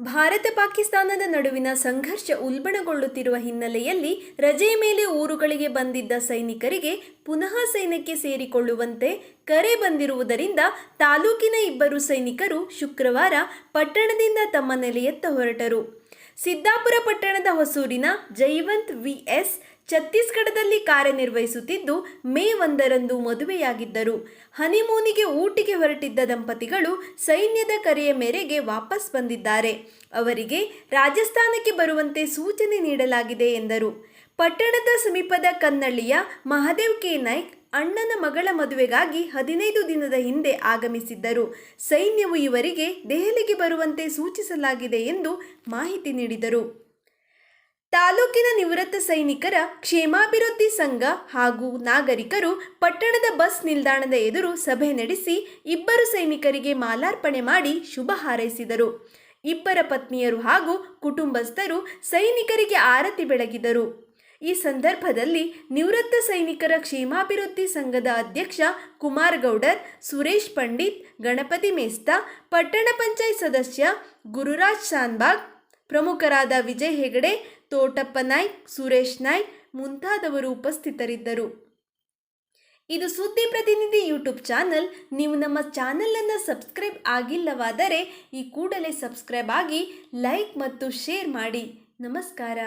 ಭಾರತ ಪಾಕಿಸ್ತಾನದ ನಡುವಿನ ಸಂಘರ್ಷ ಉಲ್ಬಣಗೊಳ್ಳುತ್ತಿರುವ ಹಿನ್ನೆಲೆಯಲ್ಲಿ ರಜೆಯ ಮೇಲೆ ಊರುಗಳಿಗೆ ಬಂದಿದ್ದ ಸೈನಿಕರಿಗೆ ಪುನಃ ಸೈನ್ಯಕ್ಕೆ ಸೇರಿಕೊಳ್ಳುವಂತೆ ಕರೆ ಬಂದಿರುವುದರಿಂದ ತಾಲೂಕಿನ ಇಬ್ಬರು ಸೈನಿಕರು ಶುಕ್ರವಾರ ಪಟ್ಟಣದಿಂದ ತಮ್ಮ ನೆಲೆಯತ್ತ ಹೊರಟರು. ಸಿದ್ದಾಪುರ ಪಟ್ಟಣದ ಹೊಸೂರಿನ ಜೈವಂತ್ ವಿಎಸ್ ಛತ್ತೀಸ್ಗಢದಲ್ಲಿ ಕಾರ್ಯನಿರ್ವಹಿಸುತ್ತಿದ್ದು ಮೇ ಒಂದರಂದು ಮದುವೆಯಾಗಿದ್ದರು. ಹನಿಮೂನಿಗೆ ಊಟಿಗೆ ಹೊರಟಿದ್ದ ದಂಪತಿಗಳು ಸೈನ್ಯದ ಕರೆಯ ಮೇರೆಗೆ ವಾಪಸ್ ಬಂದಿದ್ದಾರೆ. ಅವರಿಗೆ ರಾಜಸ್ಥಾನಕ್ಕೆ ಬರುವಂತೆ ಸೂಚನೆ ನೀಡಲಾಗಿದೆ ಎಂದರು. ಪಟ್ಟಣದ ಸಮೀಪದ ಕನ್ನಳ್ಳಿಯ ಮಹಾದೇವ್ ಕೆ. ನಾಯ್ಕ್ ಅಣ್ಣನ ಮಗಳ ಮದುವೆಗಾಗಿ ಹದಿನೈದು ದಿನದ ಹಿಂದೆ ಆಗಮಿಸಿದ್ದರು. ಸೈನ್ಯವು ಇವರಿಗೆ ದೆಹಲಿಗೆ ಬರುವಂತೆ ಸೂಚಿಸಲಾಗಿದೆ ಎಂದು ಮಾಹಿತಿ ನೀಡಿದರು. ತಾಲೂಕಿನ ನಿವೃತ್ತ ಸೈನಿಕರ ಕ್ಷೇಮಾಭಿವೃದ್ಧಿ ಸಂಘ ಹಾಗೂ ನಾಗರಿಕರು ಪಟ್ಟಣದ ಬಸ್ ನಿಲ್ದಾಣದ ಎದುರು ಸಭೆ ನಡೆಸಿ ಇಬ್ಬರು ಸೈನಿಕರಿಗೆ ಮಾಲಾರ್ಪಣೆ ಮಾಡಿ ಶುಭ ಹಾರೈಸಿದರು. ಇಬ್ಬರ ಪತ್ನಿಯರು ಹಾಗೂ ಕುಟುಂಬಸ್ಥರು ಸೈನಿಕರಿಗೆ ಆರತಿ ಬೆಳಗಿದರು. ಈ ಸಂದರ್ಭದಲ್ಲಿ ನಿವೃತ್ತ ಸೈನಿಕರ ಕ್ಷೇಮಾಭಿವೃದ್ಧಿ ಸಂಘದ ಅಧ್ಯಕ್ಷ ಕುಮಾರ್ ಗೌಡರ್ ಸುರೇಶ್ ಪಂಡಿತ್, ಗಣಪತಿ ಮೇಸ್ತಾ, ಪಟ್ಟಣ ಪಂಚಾಯತ್ ಸದಸ್ಯ ಗುರುರಾಜ್ ಶಾನ್ಬಾಗ್ ಪ್ರಮುಖರಾದ ವಿಜಯ್ ಹೆಗಡೆ ತೋಟಪ್ಪ ನಾಯ್ಕ್, ಸುರೇಶ್ ನಾಯ್ಕ್ ಮುಂತಾದವರು ಉಪಸ್ಥಿತರಿದ್ದರು. ಇದು ಸುದ್ದಿ ಪ್ರತಿನಿಧಿ ಯೂಟ್ಯೂಬ್ ಚಾನಲ್. ನೀವು ನಮ್ಮ ಚಾನಲನ್ನು ಸಬ್ಸ್ಕ್ರೈಬ್ ಆಗಿಲ್ಲವಾದರೆ ಈ ಕೂಡಲೇ ಸಬ್ಸ್ಕ್ರೈಬ್ ಆಗಿ ಲೈಕ್ ಮತ್ತು ಶೇರ್ ಮಾಡಿ. ನಮಸ್ಕಾರ.